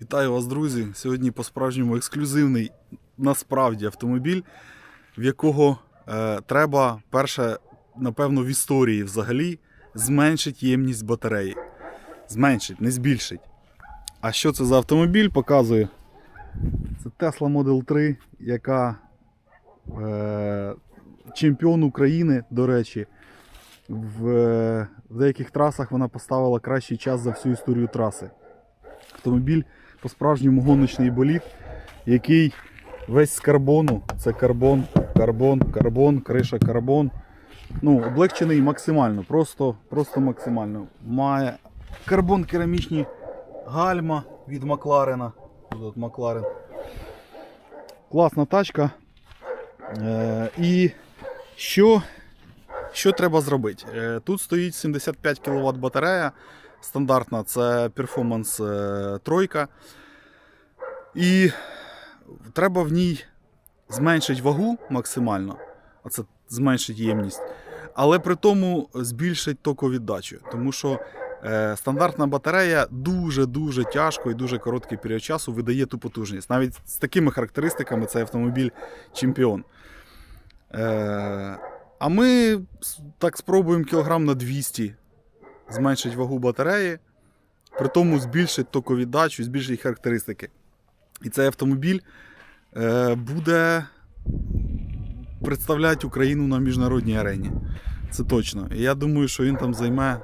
Вітаю вас, друзі! Сьогодні по-справжньому ексклюзивний насправді автомобіль, в якого е, треба перше, напевно, в історії взагалі зменшити ємність батареї. Зменшить, не збільшить. А що це за автомобіль? Показую. Це Tesla Model 3, яка е, чемпіон України, до речі. В, е, в деяких трасах вона поставила кращий час за всю історію траси. Автомобіль по-справжньому гоночний болід, який весь з карбону. Це карбон, карбон, карбон, криша карбон. Ну, облегчений максимально, просто, просто максимально. Має карбон керамічні гальма від Макларена. От Макларен. Класна тачка. Е, і що, що треба зробити? Е, тут стоїть 75 кВт батарея. Стандартна це перформанс е, тройка. І треба в ній зменшити вагу максимально, а це зменшить ємність, але при тому збільшить токовіддачу. Тому що е, стандартна батарея дуже-дуже тяжко і дуже короткий період часу видає ту потужність. Навіть з такими характеристиками цей автомобіль чемпіон. Е, а ми так спробуємо кілограм на 200 зменшить вагу батареї, при тому збільшить токовіддачу, збільшить характеристики. І цей автомобіль е, буде представляти Україну на міжнародній арені. Це точно. І я думаю, що він там займе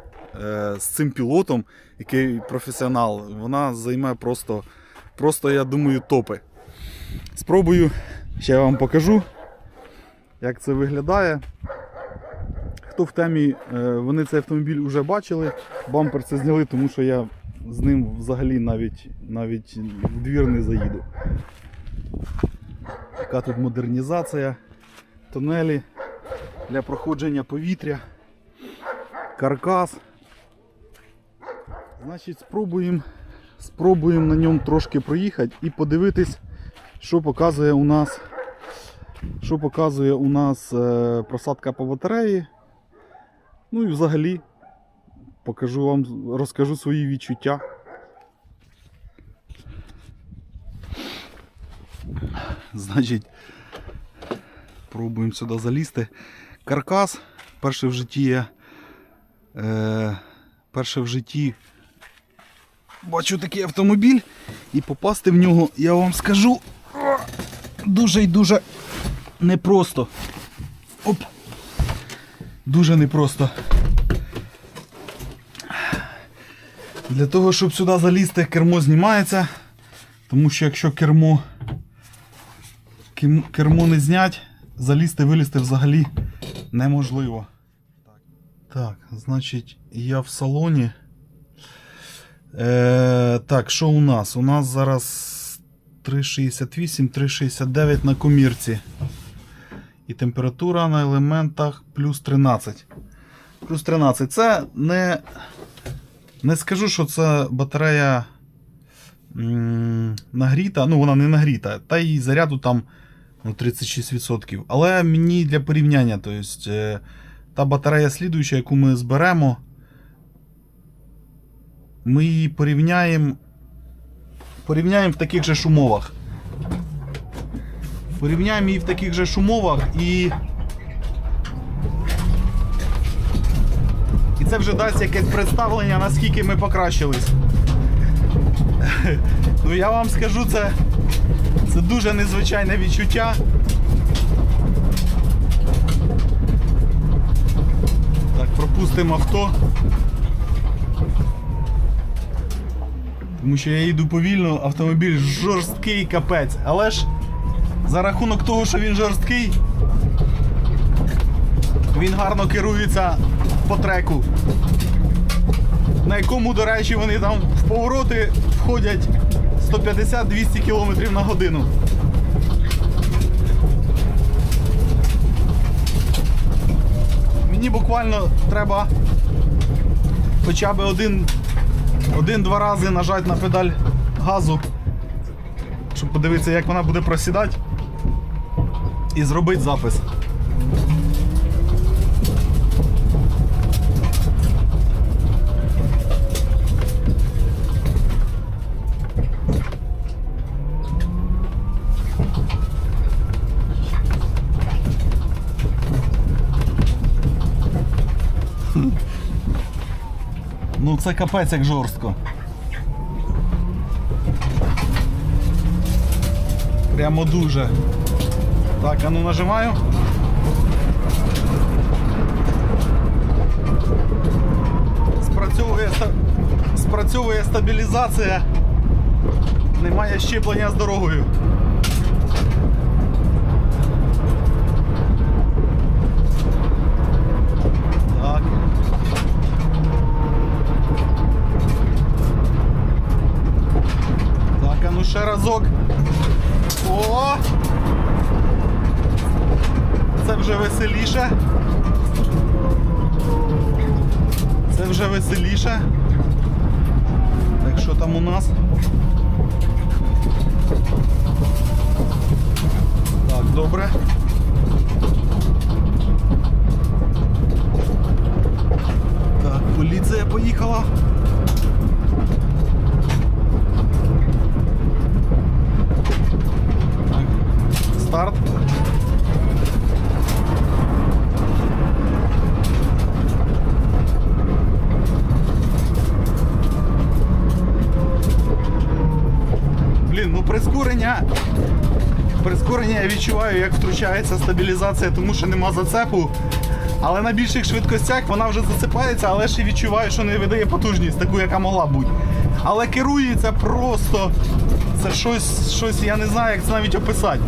е, з цим пілотом, який професіонал, вона займе просто, просто, я думаю, топи. Спробую, ще я вам покажу, як це виглядає. Хто в темі, е, вони цей автомобіль вже бачили. Бампер це зняли, тому що я з ним взагалі навіть, навіть в двір не заїду. Яка тут модернізація, тунелі для проходження повітря, каркас. Значить, спробуємо спробуємо на ньому трошки проїхати і подивитись, що показує у нас, що показує у нас е, просадка по батареї. Ну і взагалі покажу вам, розкажу свої відчуття. Значить, пробуємо сюди залізти. Каркас. Перше в житті я. Е, перше в житті бачу такий автомобіль і попасти в нього, я вам скажу, дуже і дуже непросто. Оп! Дуже непросто. Для того, щоб сюди залізти, кермо знімається. Тому що якщо кермо, кермо не знять, залізти, вилізти взагалі неможливо. Так, значить, я в салоні. Е, так, що у нас? У нас зараз 3,68, 3,69 на комірці. І температура на елементах плюс 13. Плюс 13. Це не. Не скажу, що це батарея нагріта. Ну, вона не нагріта, та й заряду там ну, 36%. Але мені для порівняння, то есть, е, та батарея слідуюча, яку ми зберемо, ми її порівняємо. Порівняємо в таких же ж умовах. Порівняємо її в таких же ж умовах і. Це вже дасть якесь представлення, наскільки ми покращились. Ну я вам скажу, це, це дуже незвичайне відчуття. Так, пропустимо авто. Тому що я їду повільно, автомобіль жорсткий капець. Але ж за рахунок того, що він жорсткий, він гарно керується по треку. На якому, до речі, вони там в повороти входять 150-200 км на годину. Мені буквально треба хоча б один, один-два рази нажати на педаль газу, щоб подивитися, як вона буде просідати, і зробити запис. Це капець як жорстко. Прямо дуже. Так, а ну нажимаю. Спрацьовує, спрацьовує стабілізація. Немає щеплення з дорогою. Разок. О! Це вже веселіше. Це вже веселіше. Так що там у нас? Так, добре. Так, поліція поїхала. Так, старт. Блін, ну прискорення. Прискорення я відчуваю, як втручається стабілізація, тому що нема зацепу. Але на більших швидкостях вона вже засипається, але ще відчуваю, що не видає потужність, таку, яка могла бути. Але керується просто. Це щось, щось, я не знаю, як це навіть описати.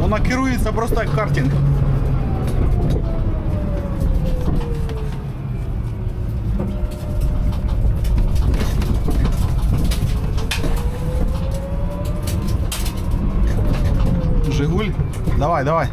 Вона керується просто як картинг. Жигуль. Давай, давай.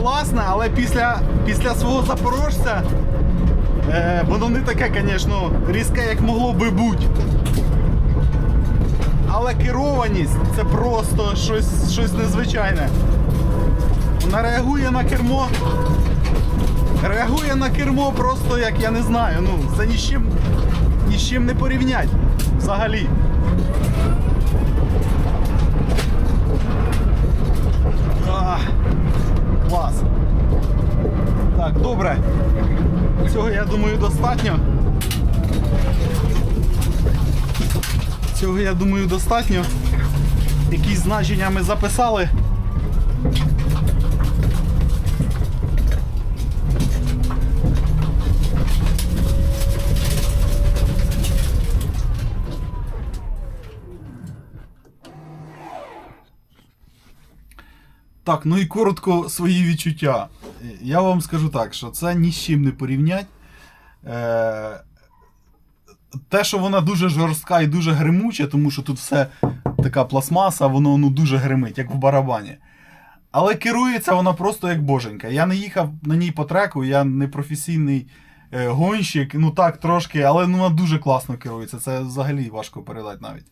Класне, але після, після свого запорожця е, воно не таке, звісно, різке, як могло би бути. Але керованість це просто щось, щось незвичайне. Вона реагує на кермо. Реагує на кермо просто як я не знаю. Ну, це з чим, не порівнять взагалі. А, клас. Так, добре. Цього, я думаю, достатньо. Цього, я думаю, достатньо. Якісь значення ми записали. Так, ну і коротко свої відчуття. Я вам скажу так, що це ні з чим не порівнять. Е, те, що вона дуже жорстка і дуже гримуча, тому що тут все така пластмаса, воно ну, дуже гримить, як в барабані. Але керується вона просто як боженька. Я не їхав на ній по треку, я не професійний е, гонщик, ну так, трошки, але ну, вона дуже класно керується. Це взагалі важко передати навіть.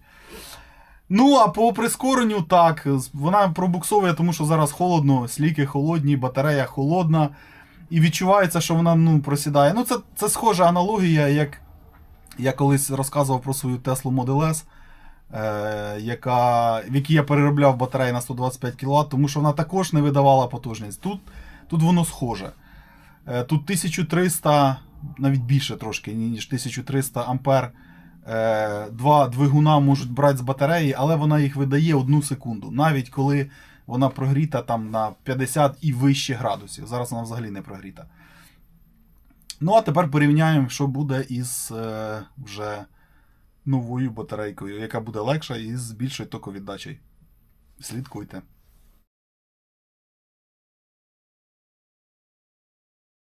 Ну, а по прискоренню так. Вона пробуксовує, тому що зараз холодно, сліки холодні, батарея холодна. І відчувається, що вона ну, просідає. Ну, це, це схожа аналогія, як я колись розказував про свою Tesla Model S, е, яка, в якій я переробляв батареї на 125 кВт, тому що вона також не видавала потужність. Тут, тут воно схоже. Е, тут 1300, навіть більше трошки, ніж 1300 ампер. Е, Два двигуна можуть брати з батареї, але вона їх видає одну секунду, навіть коли вона прогріта там на 50 і вище градусів. Зараз вона взагалі не прогріта. Ну, а тепер порівняємо, що буде із е, вже новою батарейкою, яка буде легша і з більшою токовіддачею. Слідкуйте.